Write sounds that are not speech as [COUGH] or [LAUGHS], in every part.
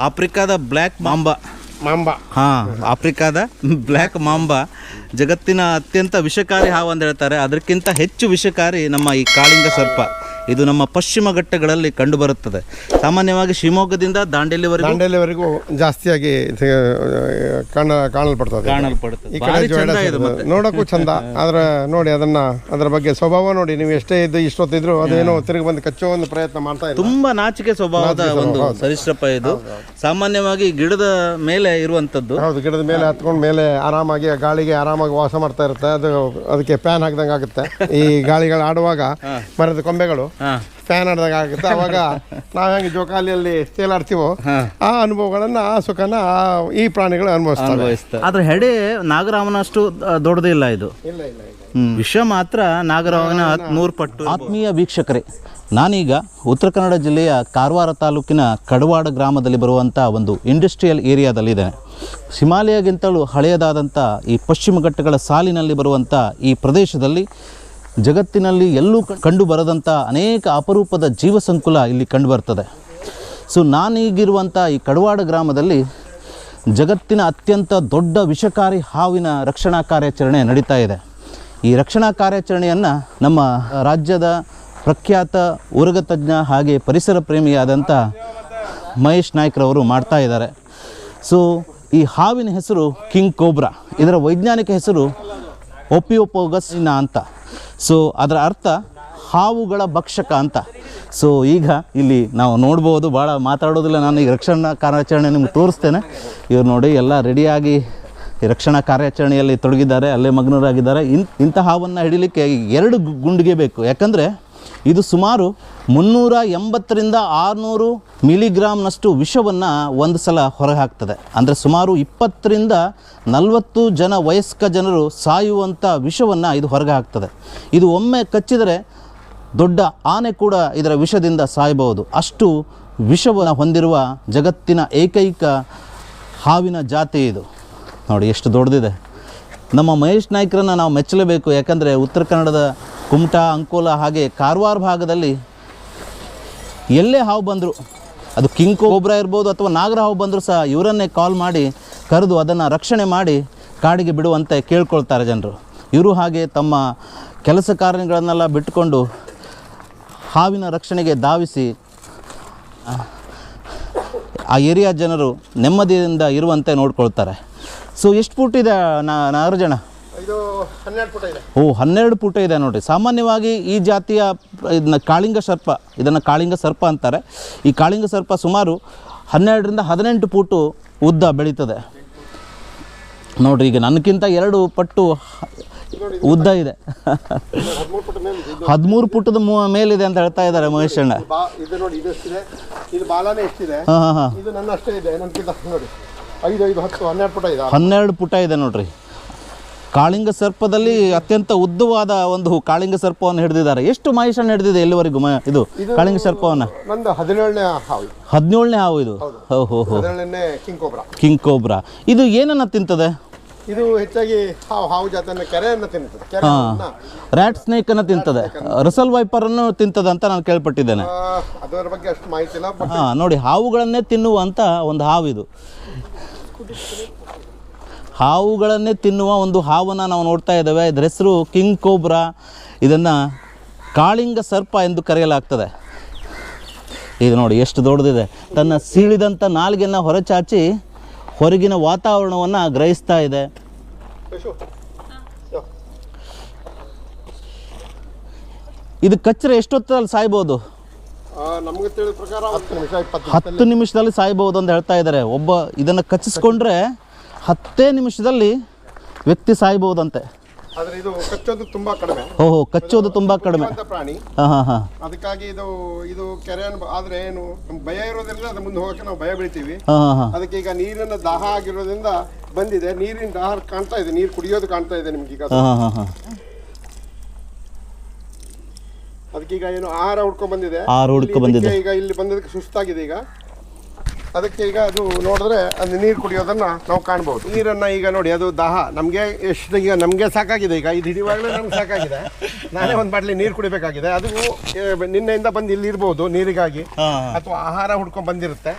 ಆಫ್ರಿಕಾದ black mamba. ಮಾಂಬ. ಹಾಂ ಆಫ್ರಿಕಾದ ಬ್ಲ್ಯಾಕ್ ಮಾಂಬಾ. ಜಗತ್ತಿನ ಅತ್ಯಂತ ವಿಷಕಾರಿ ಹಾವು ಅಂತ ಹೇಳ್ತಾರೆ. ಅದಕ್ಕಿಂತ ಹೆಚ್ಚು ವಿಷಕಾರಿ ನಮ್ಮ ಈ ಕಾಳಿಂಗ ಸರ್ಪ. ಇದು ನಮ್ಮ ಪಶ್ಚಿಮ ಘಟ್ಟಗಳಲ್ಲಿ ಕಂಡುಬರುತ್ತದೆ. ಸಾಮಾನ್ಯವಾಗಿ ಶಿವಮೊಗ್ಗದಿಂದ ದಾಂಡೇಲಿವರೆಗೂ ದಾಂಡೇಲಿವರೆಗೂ ಜಾಸ್ತಿಯಾಗಿ ಕಾಣ ಕಾಣಲ್ಪಡ್ತದೆ. ಕಾಣಲ್ಪಡುತ್ತದೆ ಈ ಕಡೆ ಭಾರಿ ಜೋಯಿಡ ಚಂದ ಇದು ಮತ್ತೆ. ನೋಡೋಕ್ಕೂ ಚಂದ. ಆದ್ರೆ ನೋಡಿ ಅದನ್ನ ಅದರ ಬಗ್ಗೆ ಸ್ವಭಾವ ನೋಡಿ. ನೀವು ಎಷ್ಟೇ ಇದ್ದು ಇಷ್ಟೊತ್ತಿದ್ರು ಅದೇನೋ ತಿರುಗಿ ಬಂದು ಕಚ್ಚೋ ಒಂದು ಪ್ರಯತ್ನ ಮಾಡ್ತಾ ಇಲ್ಲ. ತುಂಬಾ ನಾಚಿಕೆ ಸ್ವಭಾವದ ಒಂದು ಸರೀಸೃಪ ಇದು. ಸಾಮಾನ್ಯವಾಗಿ ಗಿಡದ ಮೇಲೆ ಇರುವಂತದ್ದು. ಹೌದು ಗಿಡದ ಮೇಲೆ ಹತ್ಕೊಂಡ್ ಮೇಲೆ ಆರಾಮಾಗಿ ಗಾಳಿಗೆ ಆರಾಮಾಗಿ ವಾಸ ಮಾಡ್ತಾ ಇರುತ್ತೆ. ಅದು ಅದಕ್ಕೆ ಫ್ಯಾನ್ ಹಾಕ್ದಂಗೆ ಆಗುತ್ತೆ ಈ ಗಾಳಿಗಳು ಆಡುವಾಗ ಮರದ ಕೊಂಬೆಗಳು. ಫ್ಯಾನ್ ಆಡಿದಾಗ ಆಗುತ್ತೆ. ಅವಾಗ ನಾವು ಹೆಂಗೆ ಜೋಕಾಲಿಯಲ್ಲಿ ತೇಲಾಡ್ತೀವೋ ಆ ಅನುಭವಗಳನ್ನ ಆ ಸುಖನ ಈ ಪ್ರಾಣಿಗಳು ಅನುಭವಿಸ್ತಾರೆ. ಆದ್ರೆ ಹೆಡೆ ನಾಗರಾಮನಷ್ಟು ದೊಡ್ಡದಿಲ್ಲ ಇದು. ಇಲ್ಲ ಇಲ್ಲ ಇಲ್ಲ ವಿಷ ಮಾತ್ರ ನಾಗರಾಮನ ನೂರು ಪಟ್ಟು. ಆತ್ಮೀಯ ವೀಕ್ಷಕರೇ ನಾನೀಗ ಉತ್ತರ ಕನ್ನಡ ಜಿಲ್ಲೆಯ ಕಾರವಾರ ತಾಲೂಕಿನ ಕಡವಾಡ ಗ್ರಾಮದಲ್ಲಿ ಬರುವಂಥ ಒಂದು ಇಂಡಸ್ಟ್ರಿಯಲ್ ಏರಿಯಾದಲ್ಲಿದ್ದೇನೆ ಹಿಮಾಲಯಗಿಂತಲೂ ಹಳೆಯದಾದಂಥ ಈ ಪಶ್ಚಿಮ ಘಟ್ಟಗಳ ಸಾಲಿನಲ್ಲಿ ಬರುವಂಥ ಈ ಪ್ರದೇಶದಲ್ಲಿ ಜಗತ್ತಿನಲ್ಲಿ ಎಲ್ಲೂ ಕಂಡು ಬರದಂಥ ಅನೇಕ ಅಪರೂಪದ ಜೀವ ಸಂಕುಲ ಇಲ್ಲಿ ಕಂಡುಬರ್ತದೆ. ಸೊ ನಾನೀಗಿರುವಂಥ ಈ ಕಡವಾಡ ಗ್ರಾಮದಲ್ಲಿ ಜಗತ್ತಿನ ಅತ್ಯಂತ ದೊಡ್ಡ ವಿಷಕಾರಿ ಹಾವಿನ ರಕ್ಷಣಾ ಕಾರ್ಯಾಚರಣೆ ನಡೀತಾ ಇದೆ. ಈ ರಕ್ಷಣಾ ಕಾರ್ಯಾಚರಣೆಯನ್ನು ನಮ್ಮ ರಾಜ್ಯದ ಪ್ರಖ್ಯಾತ ಉರಗ ತಜ್ಞ ಹಾಗೆ ಪರಿಸರ ಪ್ರೇಮಿಯಾದಂಥ ಮಹೇಶ್ ನಾಯ್ಕರವರು ಮಾಡ್ತಾ ಇದ್ದಾರೆ. ಸೊ ಈ ಹಾವಿನ ಹೆಸರು ಕಿಂಗ್ ಕೋಬ್ರಾ. ಇದರ ವೈಜ್ಞಾನಿಕ ಹೆಸರು ಒಪಿಯೋಪೋಗಸ್ನ ಅಂತ. ಸೊ ಅದರ ಅರ್ಥ ಹಾವುಗಳ ಭಕ್ಷಕ ಅಂತ. ಸೊ ಈಗ ಇಲ್ಲಿ ನಾವು ನೋಡ್ಬೋದು, ಭಾಳ ಮಾತಾಡೋದಿಲ್ಲ ನಾನು ಈಗ ರಕ್ಷಣಾ ಕಾರ್ಯಾಚರಣೆ ನಿಮ್ಗೆ ತೋರಿಸ್ತೇನೆ. ಇವ್ರು ನೋಡಿ, ಎಲ್ಲ ರೆಡಿಯಾಗಿ ಈ ರಕ್ಷಣಾ ಕಾರ್ಯಾಚರಣೆಯಲ್ಲಿ ತೊಡಗಿದ್ದಾರೆ, ಅಲ್ಲೇ ಮಗ್ನರಾಗಿದ್ದಾರೆ. ಇನ್, ಇಂಥ ಹಾವನ್ನು ಹಿಡಿಲಿಕ್ಕೆ ಎರಡು ಗುಂಡಿಗೆ ಬೇಕು. ಯಾಕಂದರೆ ಇದು ಸುಮಾರು ಮುನ್ನೂರ ಎಂಬತ್ತರಿಂದ ಆರುನೂರು ಮಿಲಿಗ್ರಾಮ್ನಷ್ಟು ವಿಷವನ್ನು ಒಂದು ಸಲ ಹೊರಗೆ ಹಾಕ್ತದೆ ಅಂದರೆ ಸುಮಾರು ಇಪ್ಪತ್ತರಿಂದ ನಲವತ್ತು ಜನ ವಯಸ್ಕ ಜನರು ಸಾಯುವಂಥ ವಿಷವನ್ನು ಇದು ಹೊರಗೆ ಹಾಕ್ತದೆ. ಇದು ಒಮ್ಮೆ ಕಚ್ಚಿದರೆ ದೊಡ್ಡ ಆನೆ ಕೂಡ ಇದರ ವಿಷದಿಂದ ಸಾಯಬಹುದು. ಅಷ್ಟು ವಿಷವನ್ನು ಹೊಂದಿರುವ ಜಗತ್ತಿನ ಏಕೈಕ ಹಾವಿನ ಜಾತಿ ಇದು. ನೋಡಿ ಎಷ್ಟು ದೊಡ್ಡದಿದೆ. ನಮ್ಮ ಮಹೇಶ್ ನಾಯ್ಕರನ್ನು ನಾವು ಮೆಚ್ಚಲೇಬೇಕು. ಯಾಕಂದರೆ ಉತ್ತರ ಕನ್ನಡದ ಕುಮಟಾ, ಅಂಕೋಲ ಹಾಗೆ ಕಾರವಾರ ಭಾಗದಲ್ಲಿ ಎಲ್ಲೇ ಹಾವು ಬಂದರು, ಅದು ಕಿಂಕು ಕೋಬ್ರಾ ಇರ್ಬೋದು ಅಥವಾ ನಾಗರ ಹಾವು ಬಂದರೂ ಸಹ ಇವರನ್ನೇ ಕಾಲ್ ಮಾಡಿ, ಕರೆದು ಅದನ್ನು ರಕ್ಷಣೆ ಮಾಡಿ ಕಾಡಿಗೆ ಬಿಡುವಂತೆ ಕೇಳ್ಕೊಳ್ತಾರೆ ಜನರು. ಇವರು ಹಾಗೆ ತಮ್ಮ ಕೆಲಸ ಕಾರ್ಯಗಳನ್ನೆಲ್ಲ ಬಿಟ್ಟುಕೊಂಡು ಹಾವಿನ ರಕ್ಷಣೆಗೆ ಧಾವಿಸಿ, ಆ ಏರಿಯಾ ಜನರು ನೆಮ್ಮದಿಯಿಂದ ಇರುವಂತೆ ನೋಡ್ಕೊಳ್ತಾರೆ. ಸೊ ಎಷ್ಟು ಫುಟ್ ಇದೆ ನಾ ನಾಗರಜಣ ಇದು ಹನ್ನೆರಡು ಫುಟ ಇದೆ. ಓ ಹನ್ನೆರಡು ಪುಟ ಇದೆ ನೋಡಿ ಸಾಮಾನ್ಯವಾಗಿ ಈ ಜಾತಿಯ ಇದನ್ನ ಕಾಳಿಂಗ ಸರ್ಪ ಇದನ್ನು ಕಾಳಿಂಗ ಸರ್ಪ ಅಂತಾರೆ. ಈ ಕಾಳಿಂಗ ಸರ್ಪ ಸುಮಾರು ಹನ್ನೆರಡರಿಂದ ಹದಿನೆಂಟು ಫೂಟು ಉದ್ದ ಬೆಳೀತದೆ. ನೋಡ್ರಿ ಈಗ ನನಗಿಂತ ಎರಡು ಪಟ್ಟು ಉದ್ದ ಇದೆ. ಹದಿಮೂರು ಪುಟದ ಮೇಲಿದೆ ಅಂತ ಹೇಳ್ತಾ ಇದ್ದಾರೆ ಮಹೇಶ್ ಅಣ್ಣ. ಇದು ನೋಡಿ ಇದು ಎಷ್ಟಿದೆ? ಇದು ಬಾಲನೇ ಎಷ್ಟಿದೆ? ಹಾಂ ಹಾಂ ಹಾಂ. ಇದು ನನ್ನ ಅಷ್ಟೇ ಇದೆ ನನಗಿಂತ ನೋಡಿ ಐದು ಐದು ಹತ್ತು ಹನ್ನೆರಡು ಫುಟ ಇದೆ. ಹನ್ನೆರಡು ಪುಟ ಇದೆ ನೋಡ್ರಿ. ಕಾಳಿಂಗ ಸರ್ಪದಲ್ಲಿ ಅತ್ಯಂತ ಉದ್ದವಾದ ಒಂದು ಕಾಳಿಂಗ ಸರ್ಪವನ್ನು ಹಿಡಿದಿದ್ದಾರೆ. ಎಷ್ಟು ಮಹೇಶಣ್ಣ ಹಿಡಿದಿದೆ ಎಲ್ಲಿವರೆಗೂ ಇದು ಕಾಳಿಂಗ ಸರ್ಪವನ್ನ? ಹದಿನೇಳನೇ ಹಾವು. ಹದಿನೇಳನೇ ಹಾವು ಇದು? King cobra. King cobra. ಇದು ಏನನ್ನ ತಿಂತದೆ? ಇದು ಹೆಚ್ಚಾಗಿ ಹಾವು ಹಾವು ಜಾತನ ಕೆರೆಯನ್ನು ತಿಂತದೆ. ರ್ಯಾಟ್ ಸ್ನೇಕ್ ಅನ್ನು ತಿಂತದೆ. ರಸಲ್ ವೈಪರ್ ಅನ್ನು. ತಿಂತದೆ ಅಂತ ನಾನು ಕೇಳ್ಪಟ್ಟಿದ್ದೇನೆ. ಅದರ ಬಗ್ಗೆ ಅಷ್ಟು ಮಾಹಿತಿ ಇಲ್ಲ ಹಾ ನೋಡಿ ಹಾವುಗಳನ್ನೇ ತಿನ್ನುವಂತ ಒಂದು ಹಾವಿದು ಹಾವುಗಳನ್ನೇ ತಿನ್ನುವ ಒಂದು ಹಾವನ್ನು ನಾವು ನೋಡ್ತಾ ಇದ್ದೇವೆ. ಇದರ ಹೆಸರು ಕಿಂಗ್ ಕೋಬ್ರಾ. ಇದನ್ನು ಕಾಳಿಂಗ ಸರ್ಪ ಎಂದು ಕರೆಯಲಾಗ್ತದೆ. ಇದು ನೋಡಿ ಎಷ್ಟು ದೊಡ್ಡದಿದೆ. ತನ್ನ ಸೀಳಿದಂಥ ನಾಲ್ಗೆನ ಹೊರಚಾಚಿ ಹೊರಗಿನ ವಾತಾವರಣವನ್ನು ಗ್ರಹಿಸ್ತಾ ಇದೆ. ಇದು ಕಚ್ಚರೆ ಎಷ್ಟೊತ್ತಲ್ಲಿ ಸಾಯ್ಬೋದು? ಹತ್ತು ನಿಮಿಷದಲ್ಲಿ ಸಾಯ್ಬೋದು ಅಂತ ಹೇಳ್ತಾ ಇದ್ದಾರೆ. ಒಬ್ಬ ಇದನ್ನು ಕಚ್ಚಿಸ್ಕೊಂಡ್ರೆ ಹತ್ತೇ ನಿಮಿಷದಲ್ಲಿ ವ್ಯಕ್ತಿ ಸಾಯ್ಬಹುದಂತೆ. ಆದರೆ ಇದು ಕಚ್ಚೋದು ತುಂಬಾ ಕಡಿಮೆ. ಓಹೋ ಕಚ್ಚೋದು ತುಂಬಾ ಕಡಿಮೆ. ಅಂತ ಪ್ರಾಣಿ. ಹಾಂ ಹಾಂ ಹಾಂ. ಅದಕ್ಕಾಗಿ ಇದು ಇದು ಕೆರೆ ಅನ್ಬ- ಆದ್ರೆ ಏನು ನಮ್ಗೆ ಭಯ ಇರೋದ್ರಿಂದ ಅದು ಮುಂದೆ ಹೋಗಕ್ಕೆ ನಾವು ಭಯ ಬೀಳ್ತೀವಿ. ಹಾಂ ಹಾಂ ಅದಕ್ಕೆ ಈಗ ನೀರಿನ ದಾಹ ಆಗಿರೋದ್ರಿಂದ ಬಂದಿದೆ. ನೀರಿನ ದಾಹ ಕಾಣ್ತಾ ಇದೆ ನೀರು ಕುಡಿಯೋದು ಕಾಣ್ತಾ ಇದೆ ನಿಮ್ಗೆ ಈಗ. ಹಾಂ ಹಾಂ ಹಾಂ ಅದಕ್ಕೆ ಈಗ ಏನು ಆಹಾರ ಹುಡ್ಕೊಂಡ್ ಬಂದಿದೆ. ಆಹಾರ ಹುಡ್ಕೊ ಇಲ್ಲಿ ಬಂದಿದೆ. ಈಗ ಇಲ್ಲಿ ಬಂದದಕ್ಕೆ ಸುಸ್ತಾಗಿದೆ ಈಗ. ಅದಕ್ಕೆ ಈಗ ಅದು ನೋಡಿದ್ರೆ ಅದು ನೀರು ಕುಡಿಯೋದನ್ನ ನಾವು ಕಾಣ್ಬೋದು. ನೀರನ್ನ ಈಗ ನೋಡಿ ಅದು ದಾಹ. ನಮಗೆ ಎಷ್ಟು ಈಗ ನಮಗೆ ಸಾಕಾಗಿದೆ. ಈಗ ಇದು ಹಿಡಿಯುವಾಗಲೇ ನಮ್ಗೆ ಸಾಕಾಗಿದೆ. ನಾನೇ ಒಂದು ಬಾಟ್ಲಿ ನೀರು ಕುಡಿಬೇಕಾಗಿದೆ. ಅದು ನಿನ್ನೆಯಿಂದ ಬಂದು ಇಲ್ಲಿ ಇರ್ಬೋದು ನೀರಿಗಾಗಿ. ಅಥವಾ ಆಹಾರ ಹುಡ್ಕೊಂಡ್ ಬಂದಿರುತ್ತೆ.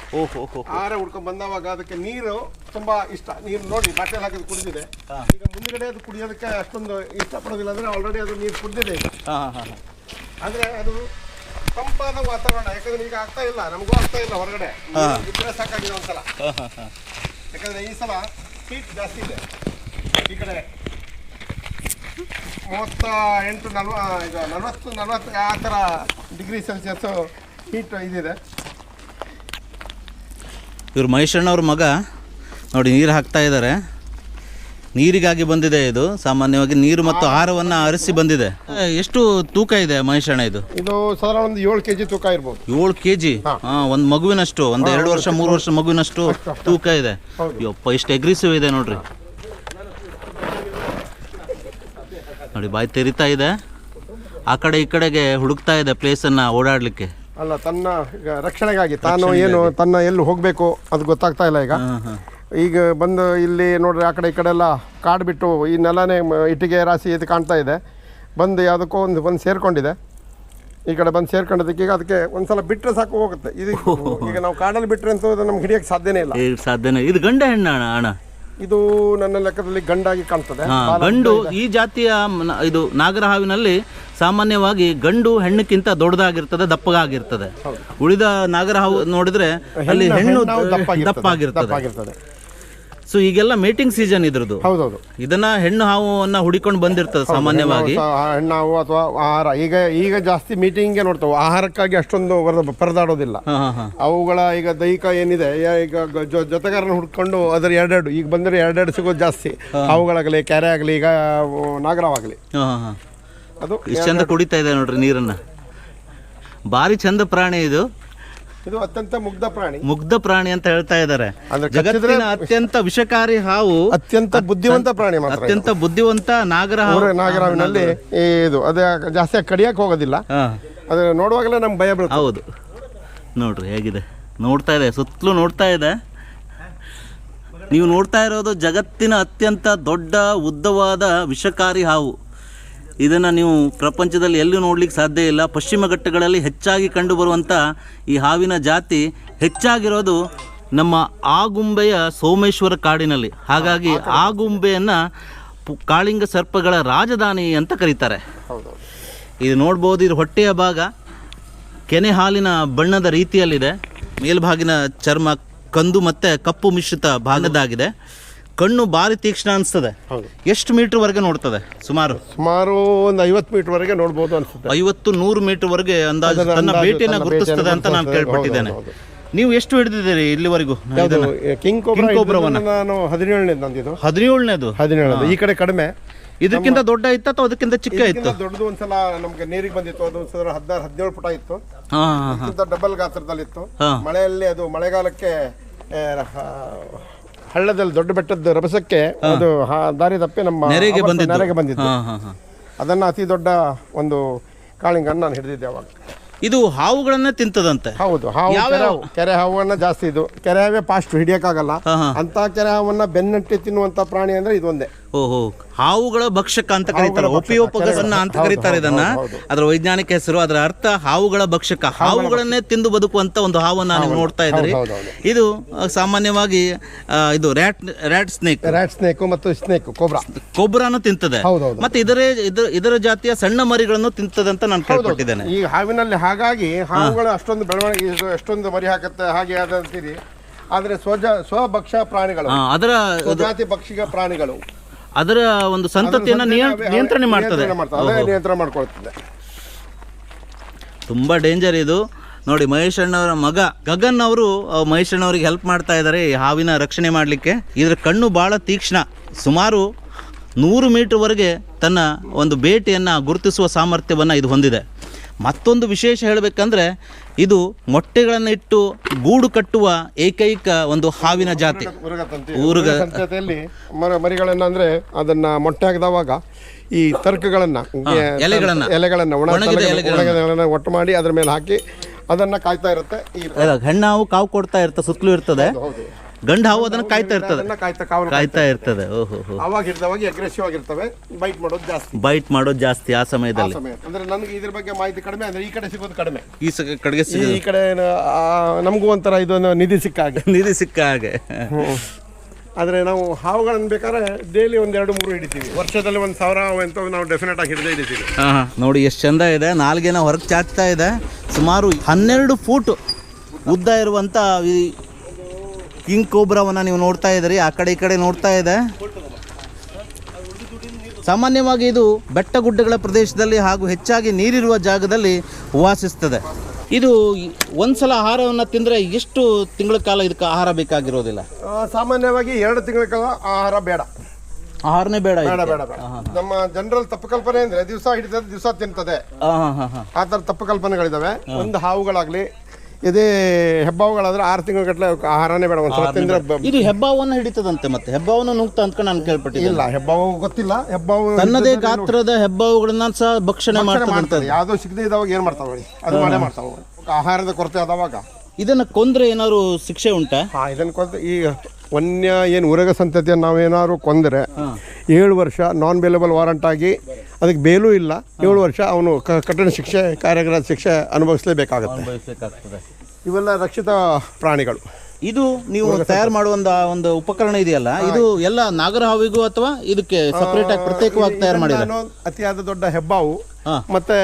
ಆಹಾರ ಹುಡ್ಕೊಂಡ್ ಬಂದವಾಗ ಅದಕ್ಕೆ ನೀರು ತುಂಬಾ ಇಷ್ಟ. ನೀರು ನೋಡಿ ಬಾಟಲ್ ಹಾಕಿದ್ ಕುಡಿದಿದೆ. ಈಗ ಮುಂದ್ಗಡೆ ಅದು ಕುಡಿಯೋದಕ್ಕೆ ಅಷ್ಟೊಂದು ಇಷ್ಟಪಡೋದಿಲ್ಲ ಅಂದ್ರೆ ಆಲ್ರೆಡಿ ಅದು ನೀರು ಕುಡಿದಿದೆ ಈಗ. ಅಂದ್ರೆ ಅದು ತಂಪಾದ ವಾತಾವರಣ ಯಾಕಂದ್ರೆ ಈಗ ಆಗ್ತಾ ಇಲ್ಲ ನಮಗೂ ಆಗ್ತಾ ಇಲ್ಲ ಹೊರಗಡೆ. ಇದ್ರೆ ಸಾಕಾಗಿದೆ ಒಂದ್ಸಲ. ಯಾಕಂದ್ರೆ ಈ ಸಲ ಹೀಟ್ ಜಾಸ್ತಿ ಇದೆ. ಈ ಕಡೆ ಮೂವತ್ತ ಎಂಟು ನಲ್ವ ಈಗ ನಲ್ವತ್ತು ನಲ್ವತ್ತು ಆ ಥರ ಡಿಗ್ರಿ ಸೆಲ್ಸಿಯಸ್ ಹೀಟ್ ಇದಿದೆ. ಇವ್ರು ಮಹೇಶಣ್ಣವ್ರ ಮಗ ನೋಡಿ ನೀರು ಹಾಕ್ತಾ ಇದ್ದಾರೆ ನೀರಿಗಾಗಿ ಬಂದಿದೆ ಇದು. ಸಾಮಾನ್ಯವಾಗಿ ನೀರು ಮತ್ತು ಆಹಾರವನ್ನ ಅರಿಸಿ ಬಂದಿದೆ. ಎಷ್ಟು ತೂಕ ಇದೆ ಮಹೇಶಣ್ಣ ಇದು? ಇದು ಸಾಧಾರಣ ಒಂದು ಏಳು ಕೆಜಿ ತೂಕ ಇರ್ಬೋದು. ಏಳು ಕೆ ಜಿ ಒಂದು ಮಗುವಿನಷ್ಟು ಒಂದು ಎರಡು ವರ್ಷ ಮೂರು ವರ್ಷ ಮಗುವಿನಷ್ಟು ತೂಕ ಇದೆ. ಯಪ್ಪ ಇಷ್ಟು ಎಗ್ರೆಸಿವ್ ಇದೆ ನೋಡ್ರಿ. ನೋಡಿ ಬಾಯಿ ತೆರಿತಾ ಇದೆ. ಆ ಕಡೆ ಈ ಕಡೆಗೆ ಹುಡುಕ್ತಾ ಇದೆ ಪ್ಲೇಸನ್ನು ಓಡಾಡ್ಲಿಕ್ಕೆ. ಅಲ್ಲ ತನ್ನ ಈಗ ರಕ್ಷಣೆಗಾಗಿ ತಾನು ಏನು ತನ್ನ ಎಲ್ಲಿ ಹೋಗಬೇಕು ಅದು ಗೊತ್ತಾಗ್ತಾ ಇಲ್ಲ ಈಗ. ಈಗ ಬಂದು ಇಲ್ಲಿ ನೋಡ್ರಿ ಆ ಕಡೆ ಈ ಕಡೆ ಎಲ್ಲ ಕಾಡು ಬಿಟ್ಟು ಈ ನೆಲನೇ ಇಟ್ಟಿಗೆ ರಾಶಿ ಇದು ಕಾಣ್ತಾ ಇದೆ. ಬಂದು ಯಾವುದಕ್ಕೋ ಒಂದು ಬಂದು ಸೇರ್ಕೊಂಡಿದೆ. ಈ ಕಡೆ ಬಂದು ಸೇರ್ಕೊಂಡಿದ್ದಕ್ಕೆ ಈಗ ಅದಕ್ಕೆ ಒಂದ್ಸಲ ಬಿಟ್ಟರೆ ಸಾಕು ಹೋಗುತ್ತೆ. ಇದು ಈಗ [LAUGHS] ನಾವು ಕಾಡಲ್ಲಿ ಬಿಟ್ಟರೆ ಅಂತೂ ಅದು ನಮ್ಗೆ ಹಿಡಿಯೋಕ್ಕೆ ಸಾಧ್ಯನೇ ಇಲ್ಲ. ಸಾಧ್ಯನೇ ಇದು ಗಂಡ ಹೆಣ್ಣ ಅಣ್ಣ ಇದು ನನ್ನ ಲೆಕ್ಕದಲ್ಲಿ ಗಂಡಾಗಿ ಕಾಣ್ತದೆ. ಗಂಡು ಈ ಜಾತಿಯ ಇದು ನಾಗರ ಹಾವಿನಲ್ಲಿ ಸಾಮಾನ್ಯವಾಗಿ ಗಂಡು ಹೆಣ್ಣಕ್ಕಿಂತ ದೊಡ್ಡದಾಗಿರ್ತದೆ ದಪ್ಪಗಾಗಿರ್ತದೆ. ಉಳಿದ ನಾಗರ ಹಾವು ನೋಡಿದ್ರೆ ಅಲ್ಲಿ ಹೆಣ್ಣು ಹೆಣ್ಣು ದಪ್ಪಾಗಿರ್ತದೆ. ಸೊ ಈಗೆಲ್ಲ ಮೀಟಿಂಗ್ ಸೀಸನ್ ಇದ್ರದ್ದು. ಹೌದೌದು. ಇದನ್ನ ಹೆಣ್ಣು ಹಾವನ್ನ ಹುಡಿಕೊಂಡು ಬಂದಿರ್ತದೆ ಸಾಮಾನ್ಯವಾಗಿ. ಹೆಣ್ಣು ಹಾವು ಅಥವಾ ಆಹಾರ ಈಗ ಈಗ ಜಾಸ್ತಿ ಮೀಟಿಂಗ್ಗೆ ನೋಡ್ತಾವೆ. ಆಹಾರಕ್ಕಾಗಿ ಅಷ್ಟೊಂದು ಪರದಾಡೋದಿಲ್ಲ ಅವುಗಳ ಈಗ ದೈಹಿಕ ಏನಿದೆ ಈಗ ಜೊತೆಗಾರನ ಹುಡ್ಕೊಂಡು ಅದರ ಎರಡೆರಡು ಈಗ ಬಂದರೆ ಎರಡೆರಡು ಸಿಗೋದು ಜಾಸ್ತಿ. ಹಾವುಗಳಾಗಲಿ ಕೆರೆ ಆಗಲಿ ಈಗ ನಾಗರಾವ್ ನಾಗರವಾಗಲಿ ಅದು ಇಷ್ಟು ಚಂದ ಕುಡಿತಾ ಇದೆ ನೋಡ್ರಿ ನೀರನ್ನ. ಭಾರಿ ಚಂದ ಪ್ರಾಣಿ ಇದು. ಇದು ಅತ್ಯಂತ ಮುಗ್ಧ ಪ್ರಾಣಿ. ಮುಗ್ಧ ಪ್ರಾಣಿ ಅಂತ ಹೇಳ್ತಾ ಇದ್ದಾರೆ. ಅಂದ್ರೆ ಜಗತ್ತಿನ ಅತ್ಯಂತ ವಿಷಕಾರಿ ಹಾವು ಅತ್ಯಂತ ಬುದ್ಧಿವಂತ ಪ್ರಾಣಿ ಮಾತ್ರ ಇದು. ಅತ್ಯಂತ ಬುದ್ಧಿವಂತ ನಾಗರ ಹಾವು. ನಾಗರಾವಿನಲ್ಲಿ ಈ ಇದು ಅದೇ ಜಾಸ್ತಿ ಕಡಿಯಕ್ಕೆ ಹೋಗೋದಿಲ್ಲ. ಹಾ. ಅದು ನೋಡುವಾಗಲೇ ನಮ್ಗೆ ಭಯ ಬೀಳುತ್ತೆ. ಹೌದು. ನೋಡ್ರಿ ಹೇಗಿದೆ. ನೋಡ್ತಾ ಇದೆ ಸುತ್ತಲೂ ನೋಡ್ತಾ ಇದೆ. ನೀವು ನೋಡ್ತಾ ಇರೋದು ಜಗತ್ತಿನ ಅತ್ಯಂತ ದೊಡ್ಡ ಉದ್ದವಾದ ವಿಷಕಾರಿ ಹಾವು. ಇದನ್ನು ನೀವು ಪ್ರಪಂಚದಲ್ಲಿ ಎಲ್ಲೂ ನೋಡಲಿಕ್ಕೆ ಸಾಧ್ಯ ಇಲ್ಲ. ಪಶ್ಚಿಮ ಘಟ್ಟಗಳಲ್ಲಿ ಹೆಚ್ಚಾಗಿ ಕಂಡುಬರುವಂಥ ಈ ಹಾವಿನ ಜಾತಿ ಹೆಚ್ಚಾಗಿರೋದು ನಮ್ಮ ಆಗುಂಬೆಯ ಸೋಮೇಶ್ವರ ಕಾಡಿನಲ್ಲಿ. ಹಾಗಾಗಿ ಆಗುಂಬೆಯನ್ನು ಕಾಳಿಂಗ ಸರ್ಪಗಳ ರಾಜಧಾನಿ ಅಂತ ಕರೀತಾರೆ. ಇದು ನೋಡ್ಬೋದು ಇದು ಹೊಟ್ಟೆಯ ಭಾಗ. ಕೆನೆ ಹಾಲಿನ ಬಣ್ಣದ ರೀತಿಯಲ್ಲಿದೆ. ಮೇಲ್ಭಾಗಿನ ಚರ್ಮ ಕಂದು ಮತ್ತು ಕಪ್ಪು ಮಿಶ್ರಿತ ಭಾಗದಾಗಿದೆ ಕಣ್ಣು ಭಾರಿ ತೀಕ್ಷ್ಣ ಅನಿಸ್ತದೆ. ಹೌದು. ಎಷ್ಟು ಮೀಟರ್ವರೆಗೆ ನೋಡ್ತದೆ? ಸುಮಾರು. ಸುಮಾರು ಒಂದು ಐವತ್ತು ಮೀಟರ್ವರೆಗೆ ನೋಡ್ಬೋದು ಅನ್ಸುತ್ತೆ. ಐವತ್ತು ನೂರು ಮೀಟರ್ವರೆಗೆ ಅಂದಾಜು ಅದರ ತನ್ನ ಅಂದಾಜು, ತನ್ನ ಗುರುತಿಸ್ತದೆ ಅಂತ ನಾನು ಗುರುತಿಸ್ತದೆ. ಕೇಳ್ಪಟ್ಟಿದ್ದೇನೆ. ಹೌದು, ನೀವು ಎಷ್ಟು ಹಿಡಿದಿದ್ದೀರಿ ಇಲ್ಲಿವರೆಗೂ? ಕಿಂಗ್ ಕೋಬ್ರಾ ನಾನು ಹದಿನೇಳನೇ ನಂದಿದ್ದು ಹದಿನೇಳನೇದು. ಹದಿನೇಳನೇದು. ಈ ಕಡೆ ಕಡಿಮೆ. ಇದಕ್ಕಿಂತ ದೊಡ್ಡ ಇತ್ತು ಅಥವಾ ಅದಕ್ಕಿಂತ ಚಿಕ್ಕ ಇತ್ತು? ಇದಕ್ಕಿಂತ ದೊಡ್ಡದು ಒಂದ್ಸಲ ನಮ್ಗೆ ನೀರಿಗೆ ಬಂದಿತ್ತು. ಅದು ಒಂದ್ಸಲ ಹದಿನಾರು ಹದಿನೇಳು ಪುಟ ಇತ್ತು. ಹಾಂ ಹಾಂ ಡಬಲ್ ಗಾತ್ರದಲ್ಲಿತ್ತು. ಇತ್ತು ಮಳೆಯಲ್ಲಿ ಅದು ಮಳೆಗಾಲಕ್ಕೆ ಆ, ಹಳ್ಳದಲ್ಲಿ ದೊಡ್ಡ ಬೆಟ್ಟದ ರಭಸಕ್ಕೆ ಅದು ಹಾ- ದಾರಿ ತಪ್ಪಿ ನಮ್ಮ ನೆರೆಗೆ ಆವರ್ತ ಬಂದಿದ್ದು. ನೆರೆಗೆ ಬಂದಿದ್ದು. ಹಾಂ ಹಾಂ ಹಾಂ. ಅದನ್ನ ಅತಿ ದೊಡ್ಡ ಒಂದು ಕಾಳಿಂಗನ್ನ ನಾನು ಹಿಡಿದಿದ್ದೆ ಅವಾಗ. ಇದು ಹಾವುಗಳನ್ನ ತಿಂತದಂತೆ. ಹೌದು ಹಾವು ಯಾವ್ಯಾವ- ಕೆರೆ ಹಾವು ಕೆರೆ ಹಾವನ್ನ ಜಾಸ್ತಿ ಇದು. ಕೆರೆ ಹಾವೇ ಫಾಸ್ಟ್ ಹಿಡಿಯಕ್ಕಾಗಲ್ಲ. ಹಾಂ ಹಾಂ. ಅಂತ ಕೆರೆ ಹಾವನ್ನ ಬೆನ್ನಟ್ಟಿ ತಿನ್ನುವಂತ ಪ್ರಾಣಿ ಅಂದ್ರೆ ಇದೊಂದೇ. ಓಹೋ ಹಾವುಗಳ ಭಕ್ಷಕ ಅಂತ ಕರೀತಾರೆ. ಉಪಯೋಪಗಸನ್ನ ಅಂತ ಕರೀತಾರೆ ಇದನ್ನ. ಅದರ ವೈಜ್ಞಾನಿಕ ಹೆಸರು ಅದರ ಅರ್ಥ ಹಾವುಗಳ ಭಕ್ಷಕ. ಹಾವುಗಳನ್ನೇ ತಿಂದು ಬದುಕುವಂತ ಒಂದು ಹಾವನ್ನ ನೀವು ನೋಡ್ತಾ ಹೌದು. ಇದು ಸಾಮಾನ್ಯವಾಗಿ ಇದು rat rat snake. Rat snake ಮತ್ತು ಸ್ನೇಕ್ ಕೋಬ್ರಾ. ಕೊಬ್ರಾನು ತಿಂತದೆ. ಮತ್ತೆ ಇದರ ಇದರ ಜಾತಿಯ ಸಣ್ಣ ಮರಿಗಳನ್ನು ತಿಂತದೆ ಅಂತ ನಾನು ಕೇಳ್ಕೊಟ್ಟಿದ್ದೇನೆ. ಈ ಹಾವಿನಲ್ಲಿ ಹಾಗಾಗಿ ಹಾವುಗಳು ಅಷ್ಟೊಂದು ಬೆಳವಣಿಗೆ ಅಷ್ಟೊಂದು ಎಷ್ಟೊಂದು ಮರಿ ಹಾಕುತ್ತೆ ಹಾಗೆ ಅದಂತೀರಿ ಆದ್ರೆ ಸ್ವಜ ಸ್ವಭಕ್ಷ ಪ್ರಾಣಿಗಳು. ಅದರ ಜಾತಿ ಭಕ್ಷಿಕ ಪ್ರಾಣಿಗಳು. ಅದರ ಒಂದು ಸಂತತಿಯನ್ನ ನಿಯಂತ್ರಣ ಮಾಡ್ತದೆ. ನಿಯಂತ್ರಣ ಮಾಡ್ಕೊಳ್ತದೆ. ತುಂಬ ಡೇಂಜರ್ ಇದು. ನೋಡಿ ಮಹೇಶ್ ಅಣ್ಣವರ ಮಗ ಗಗನ್ ಅವರು ಮಹೇಶಣ್ಣವರಿಗೆ ಮಹೇಶ್ ಅಣ್ಣವರಿಗೆ ಹೆಲ್ಪ್ ಮಾಡ್ತಾ ಇದ್ದಾರೆ ಈ ಹಾವಿನ ರಕ್ಷಣೆ ಮಾಡಲಿಕ್ಕೆ. ಇದರ ಕಣ್ಣು ಭಾಳ ತೀಕ್ಷ್ಣ. ಸುಮಾರು ನೂರು ಮೀಟರ್ವರೆಗೆ ತನ್ನ ಒಂದು ಬೇಟೆಯನ್ನು ಗುರುತಿಸುವ ಸಾಮರ್ಥ್ಯವನ್ನು ಇದು ಹೊಂದಿದೆ. ಮತ್ತೊಂದು ವಿಶೇಷ ಹೇಳಬೇಕಂದ್ರೆ ಇದು ಮೊಟ್ಟೆಗಳನ್ನು ಇಟ್ಟು ಗೂಡು ಕಟ್ಟುವ ಏಕೈಕ ಒಂದು ಹಾವಿನ ಜಾತಿ ಊರುಗ ಮರ ಮರಿಗಳನ್ನ ಅಂದ್ರೆ ಅದನ್ನ ಮೊಟ್ಟೆ ಹಾಕಿದವಾಗ ಈ ತರ್ಕಗಳನ್ನ ಎಲೆಗಳನ್ನ. ಎಲೆಗಳನ್ನು ಒಣ ಒಣಗಿದ. ಒಟ್ಟು ಮಾಡಿ ಅದ್ರ ಮೇಲೆ ಹಾಕಿ ಅದನ್ನ ಕಾಯ್ತಾ ಇರುತ್ತೆ ಈ ಅಲ್ಲ, ಹೆಣ್ಣು ಹಾವು ಕಾವು ಕೊಡ್ತಾ ಇರುತ್ತೆ ಸುತ್ತಲೂ ಇರ್ತದೆ ಗಂಡು ಹಾವು ಅದನ್ನ ಕಾಯ್ತಾ ಇರ್ತದೆ. ಅದನ್ನ ಕಾಯ್ತಾ ಕಾವಲು ಕಾಯ್ತಾ ಇರ್ತದೆ. ಓಹೋ ಹೋ. ಅವಾಗ ಹಿಡಿದವಾಗ ಅಗ್ರೆಸಿವ್ ಆಗಿರ್ತವೆ ಬೈಟ್ ಮಾಡೋದು ಜಾಸ್ತಿ. ಬೈಟ್ ಮಾಡೋದು ಜಾಸ್ತಿ ಆ ಆ ಸಮಯದಲ್ಲಿ. ಸಮಯ ಅಂದ್ರೆ ನನಗೆ ಇದ್ರ ಬಗ್ಗೆ ಮಾಹಿತಿ ಕಡಿಮೆ ಅಂದ್ರೆ ಈ ಕಡೆ ಸಿಗೋದು ಕಡಿಮೆ. ಈ ಸ ಕಡೆಗೆ ಈ ಈ ಕಡೆ ಆ, ನಮಗೂ ಒಂಥರ ಇದೊಂದು ನಿಧಿ ಸಿಕ್ಕ ಹಾಗೆ. [LAUGHS] ನಿಧಿ ಸಿಕ್ಕ ಹಾಗೆ. ಆದರೆ ನಾವು ಹಾವುಗಳನ್ನು ಬೇಕಾದ್ರೆ ಡೈಲಿ ಒಂದು ಎರಡು ಮೂರು ಹಿಡಿತೀವಿ. ವರ್ಷದಲ್ಲಿ ಒಂದು ಸಾವಿರ ಹಾವು ಅಂತ ನಾವು ಡೆಫಿನೆಟ್ ಆಗಿ ಹಿಡಿದೇ ಹಿಡಿತೀವಿ ಹಾ, ಹಾ. ನೋಡಿ ಎಷ್ಟು ಚಂದ ಇದೆ. ನಾಲ್ಗೆನ ಹೊರಗೆ ಚಾಚ್ತಾ ಇದೆ. ಸುಮಾರು ಹನ್ನೆರಡು ಫೂಟ್ ಉದ್ದ ಇರುವಂಥ ಈ ಕಿಂಗ್ ಕೋಬ್ರಾವನ್ನು ನೀವು ನೋಡ್ತಾ ಇದ್ದೀರಿ ಆ ಕಡೆ ಈ ಕಡೆ ನೋಡ್ತಾ ಇದೆ. ಸಾಮಾನ್ಯವಾಗಿ ಇದು ಬೆಟ್ಟ ಗುಡ್ಡಗಳ ಪ್ರದೇಶದಲ್ಲಿ ಹಾಗೂ ಹೆಚ್ಚಾಗಿ ನೀರಿರುವ ಜಾಗದಲ್ಲಿ ವಾಸಿಸ್ತದೆ ಇದು ಒಂದು ಒಂದ್ಸಲ ಆಹಾರವನ್ನು ತಿಂದರೆ ಎಷ್ಟು ತಿಂಗಳ ಕಾಲ ಇದಕ್ಕೆ ಆಹಾರ ಬೇಕಾಗಿರೋದಿಲ್ಲ? ಆ, ಸಾಮಾನ್ಯವಾಗಿ ಎರಡು ತಿಂಗಳ ಕಾಲ ಆಹಾರ ಬೇಡ. ಆಹಾರನೇ ಬೇಡ ಬೇಡ ಇದಕ್ಕೆ. ಬೇಡ ಬೇಡ. ನಮ್ಮ ಜನರಲ್ ತಪ್ಪು ಕಲ್ಪನೆ ಅಂದ್ರೆ ದಿವಸ ಹಿಡಿತದೆ ದಿವಸ ತಿಂತದೆ. ಆ, ಹಾ ಹಾ. ಹಾ ಆ ಥರ ತಪ್ಪು ಕಲ್ಪನೆಗಳಿದಾವೆ ಒಂದು ಹಾವುಗಳಾಗ್ಲಿ ಇದೇ ಹೆಬ್ಬಾವುಗಳಾದ್ರೆ ಆರು ತಿಂಗಳ ಗಟ್ಟಲೆ ಆಹಾರನೇ ಬೇಡ ಒಂದ್ಸಲ ತಿಂದ್ರೆ ಬ- ಇದು ಹೆಬ್ಬಾವನ್ನ ಹಿಡಿತದಂತೆ ಮತ್ತೆ ಹೆಬ್ಬಾವನ್ನ ನುಗ್ತಾ ಅಂತ ನಾನು ಕೇಳ್ಪಟ್ಟಿ ಇಲ್ಲ ಹೆಬ್ಬಾವು ಗೊತ್ತಿಲ್ಲ ಹೆಬ್ಬಾವು ತನ್ನದೇ ಗಾತ್ರದ ಹೆಬ್ಬಾವುಗಳನ್ನ ಸಹ ಭಕ್ಷಣೆ ಮಾಡ್ತದಂತೆ. ಮಾಡ್ತಾರೆ ಯಾವ್ದೋ ಸಿಗದೆ ಇದಾವಾಗ ಏನ್ ಮಾಡ್ತಾವ ನೋಡಿ ಅದು ಮಾಡೇ ಮಾಡ್ತಾವ ಆಹಾರದ ಕೊರತೆ ಆದವಾಗ. ಇದನ್ನ ಕೊಂದ್ರೆ ಏನಾದ್ರು ಶಿಕ್ಷೆ ಉಂಟಾ? ಹಾ ಇದನ್ನ ಕೊಂದ್ರೆ ಈ ವನ್ಯ ಏನು ಉರಗ ಸಂತತಿಯನ್ನು ನಾವೇನಾದ್ರು ಕೊಂದರೆ ಏಳು ವರ್ಷ ನಾನ್ ಬೇಲೇಬಲ್ ವಾರಂಟ್ ಆಗಿ ಅದಕ್ಕೆ ಬೇಲೂ ಇಲ್ಲ. ಏಳು ವರ್ಷ ಅವನು ಕಠಿಣ ಶಿಕ್ಷೆ ಕಾರ್ಯಗರ ಶಿಕ್ಷೆ ಅನುಭವಿಸಲೇಬೇಕಾಗುತ್ತೆ. ಇವೆಲ್ಲ ರಕ್ಷಿತ ಪ್ರಾಣಿಗಳು. ಇದು ನೀವು ತಯಾರು ಮಾಡುವಂತ ಒಂದು ಉಪಕರಣ ಇದೆಯಲ್ಲ ಇದು ಎಲ್ಲ ನಾಗರ ಹಾವಿಗೂ ಅಥವಾ ಇದಕ್ಕೆ ಸಪರೇಟ್ ಆಗಿ ಪ್ರತ್ಯೇಕವಾಗಿ ತಯಾರು ಮಾಡಿದ ನಾನು ಅತಿಯಾದ ದೊಡ್ಡ ಹೆಬ್ಬಾವು. ಮತ್ತೆ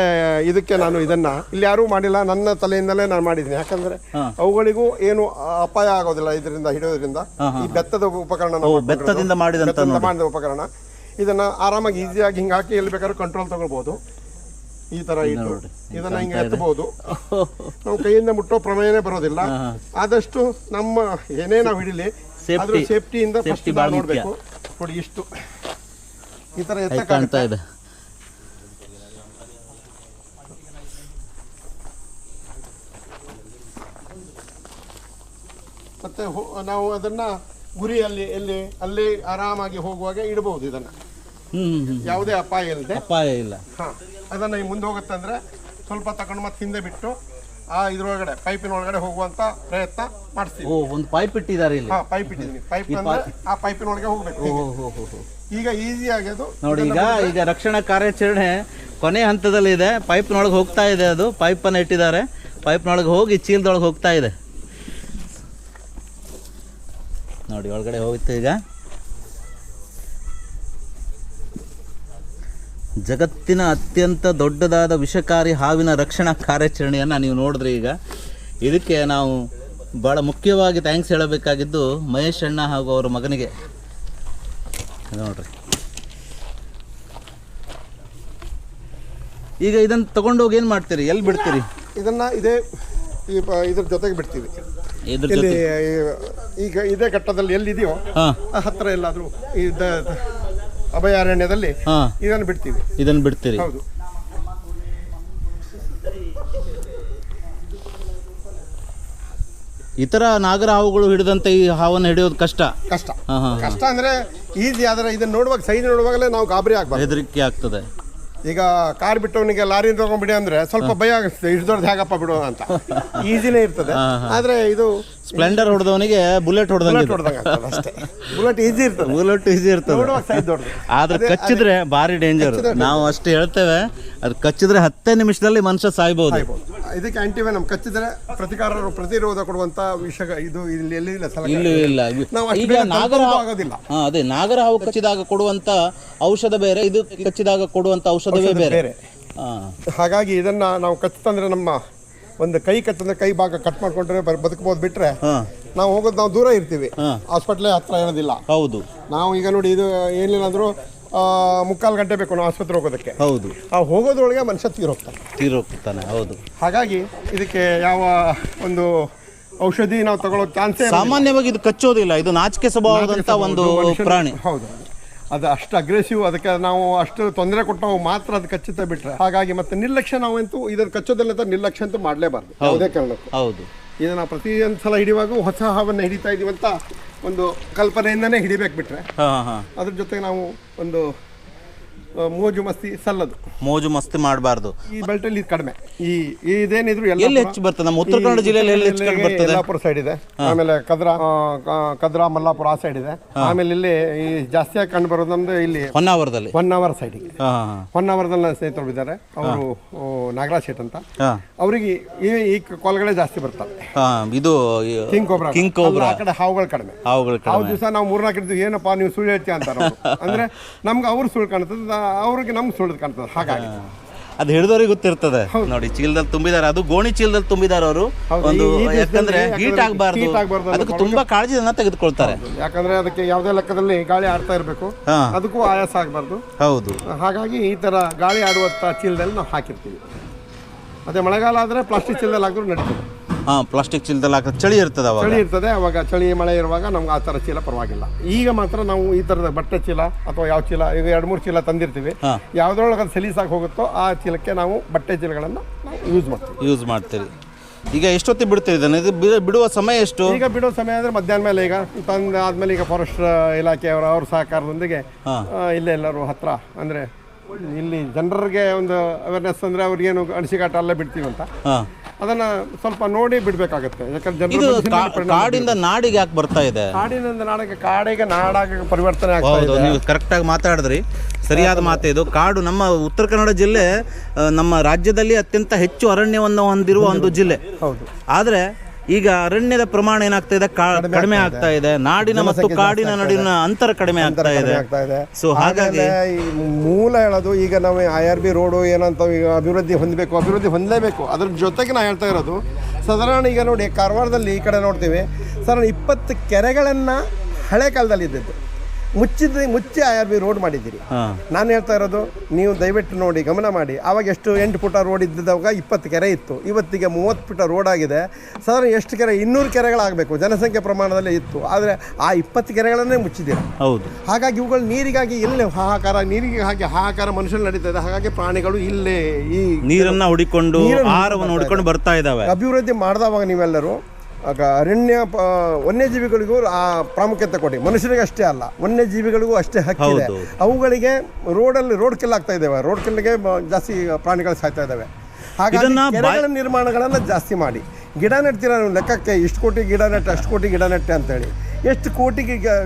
ಇದಕ್ಕೆ ನಾನು ಇದನ್ನ. ಇಲ್ಲಿ ಯಾರೂ ಮಾಡಿಲ್ಲ ನನ್ನ ತಲೆಯಿಂದಲೇ ನಾನು ಮಾಡಿದ್ದೀನಿ. ಯಾಕಂದ್ರೆ. ಅವುಗಳಿಗೂ ಏನು ಅಪಾಯ ಆಗೋದಿಲ್ಲ ಇದರಿಂದ ಹಿಡಿಯೋದ್ರಿಂದ. ಈ ಬೆತ್ತದ ಉಪಕರಣ ನಾವು ಬೆತ್ತದಿಂದ ಮಾಡಿದ ಉಪಕರಣ. ಇದನ್ನ ಆರಾಮಾಗಿ ಈಸಿಯಾಗಿ ಹಿಂಗೆ ಹಾಕಿ ಎಲ್ಲಿ ಬೇಕಾದ್ರೂ ಕಂಟ್ರೋಲ್ ತಗೊಳ್ಬಹುದು ಈ ತರ ಇಟ್ಟು ಇದನ್ನ ಹಿಂಗೆ ಎತ್ತಬಹುದು. [LAUGHS] ನಾವು ಕೈಯಿಂದ ಮುಟ್ಟೋ ಪ್ರಮೇಯನೇ ಬರೋದಿಲ್ಲ. ಆದಷ್ಟು ನಮ್ಮ ಏನೇ ನಾವು ಹಿಡಿಲಿ ಸೇಫ್ಟಿಯಿಂದ ಫಸ್ಟ್ ನೋಡ್ಬೇಕು. ನೋಡಿ ಇಷ್ಟು. ಈ ತರ ಎತ್ತ ಕಾಣ್ತಾ ಇದೆ ಮತ್ತೆ ಹೋ- ನಾವು ಅದನ್ನ ಗುರಿಯಲ್ಲಿ ಎಲ್ಲಿ ಅಲ್ಲಿ ಆರಾಮಾಗಿ ಹೋಗುವಾಗ ಇಡಬಹುದು ಇದನ್ನ. ಹ್ಮ್ ಯಾವುದೇ ಅಪಾಯ ಇಲ್ಲದೆ ಅಪಾಯ ಇಲ್ಲ. ಹಾ ಅದನ್ನ ಈ ಮುಂದೆ ಹೋಗುತ್ತಂದ್ರೆ ಸ್ವಲ್ಪ ತಗೊಂಡು ಮತ್ತೆ ಹಿಂದೆ ಬಿಟ್ಟು ಆ ಇದ್ರೊಳಗಡೆ ಪೈಪಿನ ಒಳಗಡೆ ಹೋಗುವಂತ ಪ್ರಯತ್ನ ಮಾಡಿಸ್ತೀವಿ ಓ ಒಂದು ಪೈಪ್ ಇಟ್ಟಿದ್ದಾರೆ ಇಲ್ಲಿ. ಹಾ ಪೈಪ್ ಇಟ್ಟಿದ್ದೀನಿ ಪೈಪ್ ಅಂದ್ರೆ ಆ ಪೈಪಿನ ಒಳಗೆ ಹೋಗ್ಬೇಕು ಓ ಹೀಗೆ. ಹೋ ಹೋ ಹೋ. ಈಗ ಈಸಿ ಆಗ್ಯದು ನೋಡಿ ಈಗ ಈಗ ರಕ್ಷಣಾ ಕಾರ್ಯಾಚರಣೆ ಕೊನೆ ಹಂತದಲ್ಲಿ ಇದೆ ಪೈಪ್ನೊಳಗೆ ಹೋಗ್ತಾ ಇದೆ ಅದು. ಪೈಪನ್ನು ಇಟ್ಟಿದ್ದಾರೆ. ಪೈಪ್ನೊಳಗೆ ಹೋಗಿ ಚೀಲದೊಳಗೆ ಹೋಗ್ತಾ ಇದೆ. ನೋಡಿ, ಒಳಗಡೆ ಹೋಗುತ್ತೆ ಈಗ. ಜಗತ್ತಿನ ಅತ್ಯಂತ ದೊಡ್ಡದಾದ ವಿಷಕಾರಿ ಹಾವಿನ ರಕ್ಷಣಾ ಕಾರ್ಯಾಚರಣೆಯನ್ನು ನೀವು ನೋಡಿದ್ರಿ ಈಗ. ಇದಕ್ಕೆ ನಾವು ಭಾಳ ಮುಖ್ಯವಾಗಿ ಥ್ಯಾಂಕ್ಸ್ ಹೇಳಬೇಕಾಗಿದ್ದು ಮಹೇಶ್ ಅಣ್ಣ ಹಾಗೂ ಅವರ ಮಗನಿಗೆ. ನೋಡ್ರಿ. ಈಗ ಇದನ್ನು ತಗೊಂಡೋಗಿ ಏನು ಮಾಡ್ತೀರಿ? ಎಲ್ಲಿ ಬಿಡ್ತೀರಿ? ಇದನ್ನು ಇದೇ ಇದ್ರ ಜೊತೆಗೆ ಬಿಡ್ತೀವಿ. ಇದ್ರ ಇಲ್ಲಿ ಜೊತೆ? ಈಗ ಇದೇ ಘಟ್ಟದಲ್ಲಿ ಎಲ್ಲಿದೆಯೋ ಹಾಂ. ಆ ಹತ್ರ ಎಲ್ಲಾದ್ರೂ ಈ ದ- ಅಭಯಾರಣ್ಯದಲ್ಲಿ ಹಾಂ. ಇದನ್ನು ಬಿಡ್ತೀವಿ. ಇದನ್ನು ಬಿಡ್ತೀರಿ. ಹೌದು. ಇತರ ನಾಗರ ಹಾವುಗಳು ಹಿಡಿದಂತೆ ಈ ಹಾವನ್ನು ಹಿಡಿಯೋದು ಕಷ್ಟ. ಕಷ್ಟ. ಹಾಂ ಹಾಂ ಕಷ್ಟ ಅಂದ್ರೆ ಈಸಿ ಆದ್ರೆ ಇದನ್ನ ನೋಡುವಾಗ ಸೈಜ್ ನೋಡುವಾಗಲೇ ನಾವು ಗಾಬರಿ ಆಗ್ಬಾರ್ದು. ಹೆದರಿಕೆ ಆಗ್ತದೆ. ಈಗ ಕಾರ್ ಬಿಟ್ಟವನಿಗೆ ಲಾರಿ ತಗೊಂಡ್ಬಿಡಿ ಅಂದ್ರೆ ಸ್ವಲ್ಪ ಭಯ ಆಗುತ್ತೆ ಇಷ್ಟು ದೊಡ್ಡದು ಹೇಗಪ್ಪ ಬಿಡು ಅಂತ. [LAUGHS] ಈಸಿನೇ ಇರ್ತದೆ. ಆದ್ರೆ ಇದು ಸ್ಪ್ಲೆಂಡರ್ ಹೊಡೆದವನಿಗೆ ಬುಲೆಟ್ ಹೊಡೆದಂಗೆ ಬುಲೆಟ್ ಹೊಡೆದಂಗೆ ಆಗ್ತದೆ ಅಷ್ಟೇ. ಬುಲೆಟ್ ಈಸಿ ಇರ್ತದೆ. ಬುಲೆಟ್ ಈಸಿ ಇರ್ತದೆ. ನೋಡುವಾಗ ಸೈಜ್ ದೊಡ್ಡದು. ಆದ್ರೆ ಕಚ್ಚಿದ್ರೆ ಭಾರಿ ಡೇಂಜರ್ ನಾವು ಅಷ್ಟು ಹೇಳ್ತೇವೆ ಅದು ಕಚ್ಚಿದ್ರೆ ಹತ್ತೇ ನಿಮಿಷದಲ್ಲಿ ಮನುಷ್ಯ ಸಾಯ್ಬೋದು. ಇದಕ್ಕೆ ಆಂಟಿವೆನಮ್ ಕಚ್ಚಿದ್ರೆ ಪ್ರತಿಕಾರ ಪ್ರತಿರೋಧ ಕೊಡುವಂತ ವಿಷ ಇದು ಇಲ್ಲಿ ಎಲ್ಲಿ ಇಲ್ಲ ಸಲ ಇಲ್ಲೂ ಇಲ್ಲ. ನಾವು ಅಷ್ಟು ಈಗ ಬೇಗ ನಾಗರ ಆಗೋದಿಲ್ಲ. ಹಾ ಅದೇ ನಾಗರ ಹಾವು ಕಚ್ಚಿದಾಗ ಕೊಡುವಂತ ಔಷಧ ಬೇರೆ ಇದು ಕಚ್ಚಿದಾಗ ಕೊಡುವಂತ ಔಷಧವೇ ಬೇರೆ. ಬೇರೆ. ಹಾ. ಹಾಗಾಗಿ ಇದನ್ನ ನಾವು ಕಚ್ತಂದ್ರೆ ನಮ್ಮ ಒಂದು ಕೈ ಕಟ್ಟಿದ್ರೆ ಕೈ ಭಾಗ ಕಟ್ ಮಾಡ್ಕೊಂಡ್ರೆ ಬರ್- ಬದುಕಬಹುದು ಬಿಟ್ರೆ ನಾವು ಹೋಗೋದು ನಾವು ದೂರ ಇರ್ತೀವಿ. ಹಾಸ್ಪಿಟ್ಲೇ ಹತ್ರ ಇರೋದಿಲ್ಲ. ಹೌದು. ನಾವು ಈಗ ನೋಡಿ ಇದು ಏನಿಲ್ಲಾಂದ್ರೂ ಆ, ಮುಕ್ಕಾಲು ಗಂಟೆ ಬೇಕು ನಾವು ಆಸ್ಪತ್ರೆ ಹೋಗೋದಕ್ಕೆ. ಹೌದು. ಆ ಹೋಗೋದ್ರೊಳಗೆ ಮನುಷ್ಯ ತೀರೋಗ್ತಾನೆ. ತೀರೋಗ್ತಾನೆ ಹೌದು. ಹಾಗಾಗಿ ಇದಕ್ಕೆ ಯಾವ ಒಂದು ಔಷಧಿ ನಾವು ತಗೊಳ್ಳೋ ಚಾನ್ಸೇ ಸಾಮಾನ್ಯವಾಗಿ ಇದು ಕಚ್ಚೋದಿಲ್ಲ ಇದು ನಾಚಿಕೆ ಸ್ವಭಾವದಂತ ಒಂದು ಪ್ರಾಣಿ. ಹೌದು. ಅದು ಅಷ್ಟು ಅಗ್ರೆಸಿವ್ ಅದಕ್ಕೆ ನಾವು ಅಷ್ಟು ತೊಂದರೆ ಕೊಟ್ಟವು ಮಾತ್ರ ಅದು ಕಚ್ಚುತ್ತೆ ಬಿಟ್ರೆ. ಹಾಗಾಗಿ ಮತ್ತೆ ನಿರ್ಲಕ್ಷ್ಯ ನಾವಂತೂ ಇದನ್ನು ಕಚ್ಚೋದಿಲ್ಲ ನಿರ್ಲಕ್ಷ್ಯ ಅಂತೂ ಮಾಡಲೇಬಾರ್ದು. ಯಾವುದೇ ಕಾರಣಕ್ಕೂ. ಹೌದು. ಇದನ್ನ ಪ್ರತಿಯೊಂದು ಸಲ ಹಿಡಿಯುವಾಗ ಹೊಸ ಹಾವನ್ನು ಹಿಡಿತಾ ಇದೀವಿ ಅಂತ ಒಂದು ಕಲ್ಪನೆಯಿಂದನೇ ಹಿಡಿಬೇಕು ಬಿಟ್ರೆ. ಅದ್ರ ಜೊತೆಗೆ ನಾವು ಒಂದು ಮೋಜು ಮಸ್ತಿ ಸಲ್ಲದು. ಮೋಜು ಮಸ್ತಿ ಮಾಡಬಾರ್ದು. ಈ ಬೆಲ್ಟಲ್ಲಿ ಇದು ಕಡಿಮೆ. ಈ ಇದೇನಿದ್ರು ಎಲ್ಲ ಹೆಚ್ಚು ಬರ್ತದೆ? ನಮ್ಮ ಉತ್ತರ ಕನ್ನಡ ಜಿಲ್ಲೆಯಲ್ಲಿ ಎಲ್ಲಿ ಹೆಚ್ಚು ಕಂಡು ಬರ್ತದೆ? ಯಲ್ಲಾಪುರ ಸೈಡ್ ಇದೆ. ಆಮೇಲೆ ಕದ್ರಾ ಆ, ಕದ್ರಾ ಮಲ್ಲಾಪುರ ಆ ಸೈಡ್ ಇದೆ. ಆಮೇಲೆ ಇಲ್ಲಿ ಈ ಜಾಸ್ತಿಯಾಗಿ ಕಂಡು ಬರೋದು ನಮ್ದು ಇಲ್ಲಿ ಹೊನ್ನಾವರದಲ್ಲಿ ಒನ್ ಅವರ್ ಸೈಡಿಗೆ ಹೊನ್ನಾವರದಲ್ಲಿ ಹಾಂ ಒನ್ ಅವರ್ದಲ್ಲಿ ನನ್ನ ಸ್ನೇಹಿತರು ಇದ್ದಾರೆ. ಅವರು ನಾಗರಾಜ್ ಶೇಟ್ ಅಂತ. ಹಾಂ. ಅವರಿಗೆ ಈ ಈ ಕೊಲಗಳೇ ಜಾಸ್ತಿ ಬರ್ತವೆ. ಹಾಂ ಇದು ಕಿಂಗ್ ಕೋಬ್ರಾ ಕಿಂಗ್ ಕೋಬ್ರಾ ಆ ಕಡೆ ಹಾವುಗಳು ಕಡಿಮೆ. ಹಾವುಗಳ ಹಾವು ಆ ದಿವಸ ನಾವು ಮೂರ್ನಾಲ್ಕು ಇರ್ತೀವಿ ಏನಪ್ಪ ನೀವು ಸುಳ್ಳು ಹೇಳ್ತೀಯ ಅಂತಾರೆ ಅವ್ರು. [LAUGHS] ಅಂದ್ರೆ ನಮ್ಗೆ ಅವ್ರು ಸುಳ್ಳು ಕಾಣ್ತದೆ ಅವ್ರಿಗೆ ನಮ್ಗೆ ಸುಳ್ಳು ಕಾಣ್ತದೆ. ಹಾಗಾಗಿ. ಅದು ಹಿಡಿದವ್ರಿಗೆ ಗೊತ್ತಿರ್ತದೆ. ನೋಡಿ ಚೀಲದಲ್ಲಿ ತುಂಬಿದಾರೆ. ಅದು ಗೋಣಿ ಚೀಲದಲ್ಲಿ ತುಂಬಿದ್ದಾರೆ ಅವರು. ಒಂದು ಯಾಕಂದ್ರೆ ಹೀಟ್ ಆಗಬಾರ್ದು. ಆಗ್ಬಾರ್ದು ಅದಕ್ಕೆ ತುಂಬಾ ಕಾಳಜಿಯನ್ನ ತೆಗೆದುಕೊಳ್ತಾರೆ. ಯಾಕಂದ್ರೆ ಅದಕ್ಕೆ ಯಾವುದೇ ಲೆಕ್ಕದಲ್ಲಿ ಗಾಳಿ ಆಡ್ತಾ ಇರಬೇಕು. ಅದಕ್ಕೂ ಆಯಾಸ ಆಗಬಾರ್ದು. ಹೌದು. ಹಾಗಾಗಿ ಈ ತರ ಗಾಳಿ ಆಡುವಂತ ಚೀಲದಲ್ಲಿ ನಾವು ಹಾಕಿರ್ತೀವಿ. ಅದೇ ಮಳೆಗಾಲ ಆದರೆ ಪ್ಲಾಸ್ಟಿಕ್ ಚೀಲದಲ್ಲಿ ಹಾಕಿದ್ರು ನಡೀತದೆ. ಹಾ ಪ್ಲಾಸ್ಟಿಕ್ ಚೀಲದಲ್ಲಿ ಹಾಕಿದ್ರೆ ಚಳಿ ಇರ್ತದೆ ಅವಾಗ. ಚಳಿ ಇರ್ತದೆ ಅವಾಗ ಚಳಿ ಮಳೆ ಇರುವಾಗ ನಮ್ಗೆ ಆ ಥರ ಚೀಲ ಪರವಾಗಿಲ್ಲ. ಈಗ ಮಾತ್ರ ನಾವು ಈ ಥರದ ಬಟ್ಟೆ ಚೀಲ ಅಥವಾ ಯಾವ ಚೀಲ ಈಗ ಎರಡು ಮೂರು ಚೀಲ ತಂದಿರ್ತೀವಿ. ಯಾವ್ದ್ರೊಳಗೆ ಅದು ಸಲೀಸಾಗಿ ಹೋಗುತ್ತೋ ಆ ಚೀಲಕ್ಕೆ ನಾವು ಬಟ್ಟೆ ಚೀಲಗಳನ್ನು ನಾವು ಯೂಸ್ ಮಾಡ್ತೀವಿ. ಯೂಸ್ ಮಾಡ್ತೀರಿ. ಈಗ ಎಷ್ಟೊತ್ತಿಗೆ ಬಿಡ್ತೀರಿ ಇದನ್ನು? ಇದು ಬಿಡುವ ಸಮಯ ಎಷ್ಟು? ಈಗ ಬಿಡೋ ಸಮಯ ಅಂದರೆ ಮಧ್ಯಾಹ್ನ ಮೇಲೆ ಈಗ ತಂದು ಆದಮೇಲೆ ಈಗ ಫಾರೆಸ್ಟ್ ಇಲಾಖೆಯವರ ಅವ್ರ ಸಹಕಾರದೊಂದಿಗೆ ಇಲ್ಲೇ ಎಲ್ಲರೂ ಹತ್ರ ಅಂದರೆ ಇಲ್ಲಿ ಜನರಿಗೆ ಒಂದು ಅವೇರ್ನೆಸ್ ಅಂದರೆ ಅವ್ರಿಗೇನು ಅಣಸಿಗಾಟ ಅಲ್ಲೇ ಬಿಡ್ತೀವಿ ಅಂತ. ಅದನ್ನು ಸ್ವಲ್ಪ ನೋಡಿ ಬಿಡಬೇಕಾಗುತ್ತೆ. ಯಾಕಂದ್ರೆ ಕಾಡಿಂದ ನಾಡಿಗೆ ಯಾಕೆ ಬರ್ತಾ ಇದೆ? ಕಾಡಿನಿಂದ ನಾಡಿಗೆ ಕಾಡಿಗೆ ನಾಡಾಗ ಪರಿವರ್ತನೆ ಆಗ್ತಾ ನೀವು ಕರೆಕ್ಟಾಗಿ ಮಾತಾಡಿದ್ರಿ. ಸರಿಯಾದ ಮಾತು ಇದು. ಕಾಡು ನಮ್ಮ ಉತ್ತರ ಕನ್ನಡ ಜಿಲ್ಲೆ ನಮ್ಮ ರಾಜ್ಯದಲ್ಲಿ ಅತ್ಯಂತ ಹೆಚ್ಚು ಅರಣ್ಯವನ್ನು ಹೊಂದಿರುವ ಒಂದು ಜಿಲ್ಲೆ. ಹೌದು. ಆದ್ರೆ ಈಗ ಅರಣ್ಯದ ಪ್ರಮಾಣ ಏನಾಗ್ತಾ ಇದೆ? ಕಡಿಮೆ ಆಗ್ತಾ ಇದೆ. ನಾಡಿನ ಮತ್ತು ಕಾಡಿನ ನಡುವಿನ ಅಂತರ ಕಡಿಮೆ ಆಗ್ತಾ ಇದೆ. ಸೊ ಹಾಗಾಗಿ ಈ ಮೂಲ ಹೇಳೋದು ಈಗ ನಾವು ಐ ಆರ್ ಬಿ ರೋಡು ಏನಂತ ಈಗ ಅಭಿವೃದ್ಧಿ ಹೊಂದಬೇಕು ಅಭಿವೃದ್ಧಿ ಹೊಂದಲೇಬೇಕು. ಅದ್ರ ಜೊತೆಗೆ ನಾ ಹೇಳ್ತಾ ಇರೋದು ಸಾಧಾರಣ ಈಗ ನೋಡಿ ಕಾರವಾರದಲ್ಲಿ ಈ ಕಡೆ ನೋಡ್ತೀವಿ. ಸಾಧಾರಣ ಇಪ್ಪತ್ತು ಕೆರೆಗಳನ್ನು ಹಳೆ ಕಾಲದಲ್ಲಿ ಇದ್ದಿದ್ದು. ಮುಚ್ಚಿದ ಮುಚ್ಚಿ ಆರ್ ಬಿ ರೋಡ್ ಮಾಡಿದ್ದೀರಿ. ನಾನು ಹೇಳ್ತಾ ಇರೋದು ನೀವು ದಯವಿಟ್ಟು ನೋಡಿ ಗಮನ ಮಾಡಿ. ಆವಾಗ ಎಷ್ಟು ಎಂಟು ಪುಟ ರೋಡ್ ಇದ್ದಿದ್ದಾಗ ಇಪ್ಪತ್ತು ಕೆರೆ ಇತ್ತು. ಇವತ್ತಿಗೆ ಮೂವತ್ತು ಪುಟ ರೋಡ್ ಆಗಿದೆ. ಸಾಧಾರಣ ಎಷ್ಟು ಕೆರೆ? ಇನ್ನೂರು ಕೆರೆಗಳಾಗಬೇಕು. ಜನಸಂಖ್ಯೆ ಪ್ರಮಾಣದಲ್ಲಿ ಇತ್ತು. ಆದರೆ ಆ ಇಪ್ಪತ್ತು ಕೆರೆಗಳನ್ನೇ ಮುಚ್ಚಿದ್ದೀರ. ಹೌದು. ಹಾಗಾಗಿ ಇವುಗಳು ನೀರಿಗಾಗಿ ಇಲ್ಲೇ ಹಾಹಾಕಾರ ನೀರಿಗೆ ಹಾಗೆ ಹಾಹಾಕಾರ ಮನುಷ್ಯರು ನಡೀತಾ ಇದೆ. ಹಾಗಾಗಿ ಪ್ರಾಣಿಗಳು ಇಲ್ಲೇ ಈ ನೀರನ್ನು ಹುಡಿಕೊಂಡು ಆಹಾರವನ್ನು ಹುಡಿಕೊಂಡು ಬರ್ತಾ ಇದ್ದಾವೆ. ಅಭಿವೃದ್ಧಿ ಮಾಡಿದವಾಗ ನೀವೆಲ್ಲರೂ ಆಗ ಅರಣ್ಯ ಪ- ವನ್ಯಜೀವಿಗಳಿಗೂ ಆ ಪ್ರಾಮುಖ್ಯತೆ ಕೊಡಿ. ಮನುಷ್ಯರಿಗೆ ಅಷ್ಟೇ ಅಲ್ಲ ವನ್ಯಜೀವಿಗಳಿಗೂ ಅಷ್ಟೇ ಹಕ್ಕಿದೆ. ಅವುಗಳಿಗೆ ರೋಡಲ್ಲಿ ರೋಡ್ ಕಿಲ್ ಆಗ್ತಾ ಇದ್ದಾವೆ. ರೋಡ್ ಕಿಲ್ಗೆ ಬ- ಜಾಸ್ತಿ ಪ್ರಾಣಿಗಳು ಸಾಯ್ತಾ ಇದ್ದಾವೆ. ಹಾಗಾಗಿ ಕೆರೆಗಳ ನಿರ್ಮಾಣಗಳನ್ನು ಜಾಸ್ತಿ ಮಾಡಿ. ಗಿಡ ನೆಡ್ತೀರ ನೀವು ಲೆಕ್ಕಕ್ಕೆ? ಇಷ್ಟು ಕೋಟಿ ಗಿಡ ನೆಟ್ಟೆ ಅಷ್ಟು ಕೋಟಿ ಗಿಡ ನೆಟ್ಟೆ ಅಂತೇಳಿ. ಎಷ್ಟು ಕೋಟಿ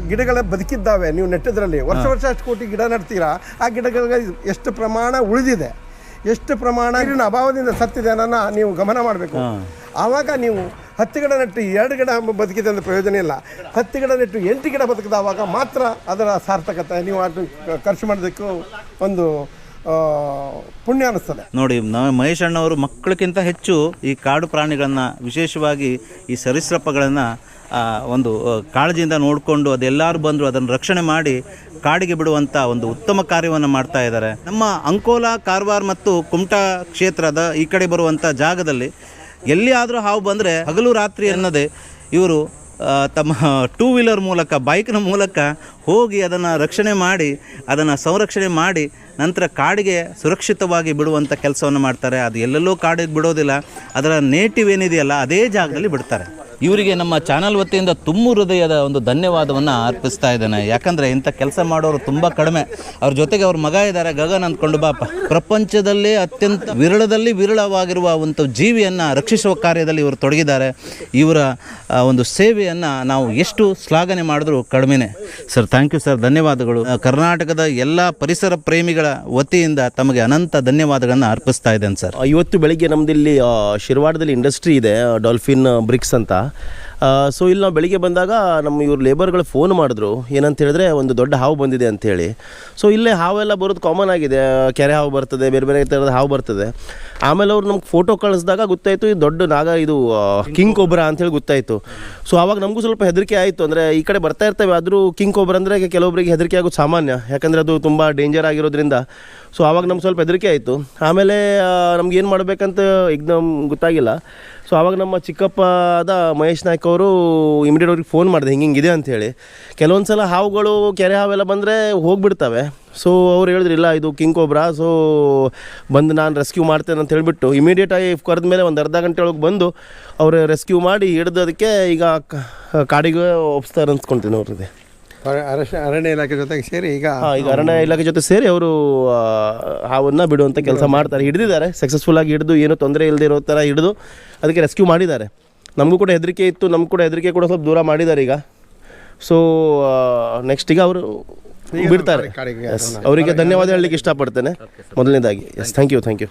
ಗಿಡಗಳ ಬದುಕಿದ್ದಾವೆ ನೀವು ನೆಟ್ಟದ್ರಲ್ಲಿ? ವರ್ಷ ವರ್ಷ ಅಷ್ಟು ಕೋಟಿ ಗಿಡ ನೆಡ್ತೀರಾ? ಆ ಗಿಡಗಳಿಗೆ ಎಷ್ಟು ಪ್ರಮಾಣ ಉಳಿದಿದೆ? ಎಷ್ಟು ಪ್ರಮಾಣ ನೀರಿನ ಅಭಾವದಿಂದ ಸತ್ತಿದೆ ಅನ್ನೋನ್ನ ನೀವು ಗಮನ ಮಾಡಬೇಕು. ಆವಾಗ ನೀವು ಹತ್ತು ಗಿಡ ನೆಟ್ಟು ಎರಡು ಗಿಡ ಬದುಕಿದೆ ಅಂದರೆ ಪ್ರಯೋಜನ ಇಲ್ಲ. ಹತ್ತು ಗಿಡ ನೆಟ್ಟು ಎಂಟು ಗಿಡ ಬದುಕಿದವಾಗ ಮಾತ್ರ ಅದರ ಸಾರ್ಥಕತೆ ನೀವು ಅದು ಖರ್ಚು ಮಾಡೋದಕ್ಕೂ ಒಂದು ಪುಣ್ಯ ಅನ್ನಿಸ್ತದೆ. ನೋಡಿ ಮಹೇಶ್ ಅಣ್ಣವರು ಮಕ್ಕಳಕ್ಕಿಂತ ಹೆಚ್ಚು ಈ ಕಾಡು ಪ್ರಾಣಿಗಳನ್ನು ವಿಶೇಷವಾಗಿ ಈ ಸರೀಸೃಪಗಳನ್ನು ಒಂದು ಕಾಳಜಿಯಿಂದ ನೋಡಿಕೊಂಡು ಅದೆಲ್ಲರೂ ಬಂದರೂ ಅದನ್ನು ರಕ್ಷಣೆ ಮಾಡಿ ಕಾಡಿಗೆ ಬಿಡುವಂಥ ಒಂದು ಉತ್ತಮ ಕಾರ್ಯವನ್ನು ಮಾಡ್ತಾ ಇದ್ದಾರೆ. ನಮ್ಮ ಅಂಕೋಲಾ, ಕಾರವಾರ ಮತ್ತು ಕುಮಟಾ ಕ್ಷೇತ್ರದ ಈ ಕಡೆ ಬರುವಂಥ ಜಾಗದಲ್ಲಿ ಎಲ್ಲಿ ಆದರೂ ಹಾವು ಬಂದರೆ ಹಗಲು ರಾತ್ರಿ ಅನ್ನದೆ ಇವರು ತಮ್ಮ ಟೂ ವೀಲರ್ ಮೂಲಕ ಬೈಕ್ನ ಮೂಲಕ ಹೋಗಿ ಅದನ್ನು ರಕ್ಷಣೆ ಮಾಡಿ, ಅದನ್ನು ಸಂರಕ್ಷಣೆ ಮಾಡಿ ನಂತರ ಕಾಡಿಗೆ ಸುರಕ್ಷಿತವಾಗಿ ಬಿಡುವಂಥ ಕೆಲಸವನ್ನು ಮಾಡ್ತಾರೆ. ಅದು ಎಲ್ಲೆಲ್ಲೋ ಕಾಡಿಗೆ ಬಿಡೋದಿಲ್ಲ, ಅದರ ನೇಟಿವ್ ಏನಿದೆಯಲ್ಲ, ಅದೇ ಜಾಗದಲ್ಲಿ ಬಿಡ್ತಾರೆ. ಇವರಿಗೆ ನಮ್ಮ ಚಾನಲ್ ವತಿಯಿಂದ ತುಂಬು ಹೃದಯದ ಒಂದು ಧನ್ಯವಾದವನ್ನು ಅರ್ಪಿಸ್ತಾ ಇದ್ದೇನೆ. ಯಾಕಂದರೆ ಇಂಥ ಕೆಲಸ ಮಾಡೋರು ತುಂಬ ಕಡಿಮೆ. ಅವ್ರ ಜೊತೆಗೆ ಅವ್ರ ಮಗ ಇದ್ದಾರೆ, ಗಗನ್ ಅಂದ್ಕೊಂಡು ಬಾಪ. ಪ್ರಪಂಚದಲ್ಲಿ ಅತ್ಯಂತ ವಿರಳದಲ್ಲಿ ವಿರಳವಾಗಿರುವ ಒಂದು ಜೀವಿಯನ್ನು ರಕ್ಷಿಸುವ ಕಾರ್ಯದಲ್ಲಿ ಇವರು ತೊಡಗಿದ್ದಾರೆ. ಇವರ ಒಂದು ಸೇವೆಯನ್ನು ನಾವು ಎಷ್ಟು ಶ್ಲಾಘನೆ ಮಾಡಿದ್ರೂ ಕಡಿಮೆನೆ. ಸರ್ ಥ್ಯಾಂಕ್ ಯು ಸರ್ ಧನ್ಯವಾದಗಳು. ಕರ್ನಾಟಕದ ಎಲ್ಲ ಪರಿಸರ ಪ್ರೇಮಿಗಳ ವತಿಯಿಂದ ತಮಗೆ ಅನಂತ ಧನ್ಯವಾದಗಳನ್ನು ಅರ್ಪಿಸ್ತಾ ಇದ್ದೇನೆ ಸರ್ ಇವತ್ತು ಬೆಳಿಗ್ಗೆ ನಮ್ಮದಿಲ್ಲಿ ಶಿರವಾಡದಲ್ಲಿ ಇಂಡಸ್ಟ್ರಿ ಇದೆ ಡಾಲ್ಫಿನ್ ಬ್ರಿಕ್ಸ್ ಅಂತ. ಸೊ ಇಲ್ಲಿ ನಾವು ಬೆಳಿಗ್ಗೆ ಬಂದಾಗ ನಮ್ಮ ಇವರು ಲೇಬರ್ಗಳು ಫೋನ್ ಮಾಡಿದ್ರು. ಏನಂತ ಹೇಳಿದ್ರೆ ಒಂದು ದೊಡ್ಡ ಹಾವು ಬಂದಿದೆ ಅಂಥೇಳಿ ಸೊ ಇಲ್ಲೇ ಹಾವೆಲ್ಲ ಬರೋದು ಕಾಮನ್ ಆಗಿದೆ. ಕೆರೆ ಹಾವು ಬರ್ತದೆ, ಬೇರೆ ಬೇರೆ ಥರದ ಹಾವು ಬರ್ತದೆ. ಆಮೇಲೆ ಅವ್ರು ನಮ್ಗೆ ಫೋಟೋ ಕಳಿಸಿದಾಗ ಗೊತ್ತಾಯಿತು ಇದು ದೊಡ್ಡ ನಾಗ, ಇದು ಕಿಂಗ್ ಕೊಬ್ರ ಅಂತೇಳಿ ಗೊತ್ತಾಯಿತು. ಸೊ ಆವಾಗ ನಮಗೂ ಸ್ವಲ್ಪ ಹೆದರಿಕೆ ಆಯಿತು. ಅಂದರೆ ಈ ಕಡೆ ಬರ್ತಾ ಇರ್ತವೆ, ಆದರೂ ಕಿಂಗ್ ಕೊಬ್ರ ಅಂದರೆ ಕೆಲವೊಬ್ಬರಿಗೆ ಹೆದರಿಕೆ ಆಗೋದು ಸಾಮಾನ್ಯ. ಯಾಕಂದರೆ ಅದು ತುಂಬ ಡೇಂಜರ್ ಆಗಿರೋದ್ರಿಂದ. ಸೊ ಆವಾಗ ನಮ್ಗೆ ಸ್ವಲ್ಪ ಹೆದರಿಕೆ ಆಯಿತು. ಆಮೇಲೆ ನಮ್ಗೆ ಏನು ಮಾಡಬೇಕಂತ ಎಕ್ದಮ್ ಗೊತ್ತಾಗಿಲ್ಲ. ಸೊ ಆವಾಗ ನಮ್ಮ ಚಿಕ್ಕಪ್ಪದ ಮಹೇಶ್ ನಾಯ್ಕ ಅವರು ಇಮಿಡಿಯೇಟ್ ಅವ್ರಿಗೆ ಫೋನ್ ಮಾಡಿದೆ, ಹಿಂಗೆ ಹಿಂಗಿದೆ ಅಂಥೇಳಿ ಕೆಲವೊಂದು ಸಲ ಹಾವುಗಳು, ಕೆರೆ ಹಾವೆಲ್ಲ ಬಂದರೆ ಹೋಗಿಬಿಡ್ತವೆ. ಸೊ ಅವ್ರು ಹೇಳಿದ್ರು, ಇಲ್ಲ, ಇದು ಕಿಂಗ್ ಕೋಬ್ರಾ ಸೊ ಬಂದು ನಾನು ರೆಸ್ಕ್ಯೂ ಮಾಡ್ತೇನೆ ಅಂತ ಹೇಳಿಬಿಟ್ಟು. ಇಮಿಡಿಯೇಟಾಗಿ ಕರೆದ ಮೇಲೆ ಒಂದು ಅರ್ಧ ಗಂಟೆ ಒಳಗೆ ಬಂದು ಅವರು ರೆಸ್ಕ್ಯೂ ಮಾಡಿ ಹಿಡಿದು ಅದಕ್ಕೆ ಈಗ ಕಾಡಿಗೆ ಒಪ್ಸ್ತಾರೆ ಅನ್ಸ್ಕೊಳ್ತೀನಿ ಅವ್ರಿಗೆ. ಅರಣ್ಯ ಇಲಾಖೆ ಜೊತೆಗೆ ಸೇರಿ ಈಗ ಈಗ ಅರಣ್ಯ ಇಲಾಖೆ ಜೊತೆ ಸೇರಿ ಅವರು ಹಾವನ್ನು ಬಿಡುವಂಥ ಕೆಲಸ ಮಾಡ್ತಾರೆ ಹಿಡಿದಿದ್ದಾರೆ. ಸಕ್ಸಸ್ಫುಲ್ ಆಗಿ ಹಿಡಿದು ಏನು ತೊಂದರೆ ಇಲ್ಲದೆ ಇರೋ ಥರ ಹಿಡಿದು ಅದಕ್ಕೆ ರೆಸ್ಕ್ಯೂ ಮಾಡಿದ್ದಾರೆ. ನಮಗೂ ಕೂಡ ಹೆದರಿಕೆ ಇತ್ತು ನಮಗೂ ಕೂಡ ಹೆದರಿಕೆ ಕೂಡ ಸ್ವಲ್ಪ ದೂರ ಮಾಡಿದ್ದಾರೆ ಈಗ. ಸೊ ನೆಕ್ಸ್ಟ್ ಈಗ ಅವರು ಬಿಡ್ತಾರೆ. ಎಸ್ ಅವರಿಗೆ ಧನ್ಯವಾದ ಹೇಳಲಿಕ್ಕೆ ಇಷ್ಟಪಡ್ತೇನೆ. ಮೊದಲನೇದಾಗಿ. Yes thank you thank you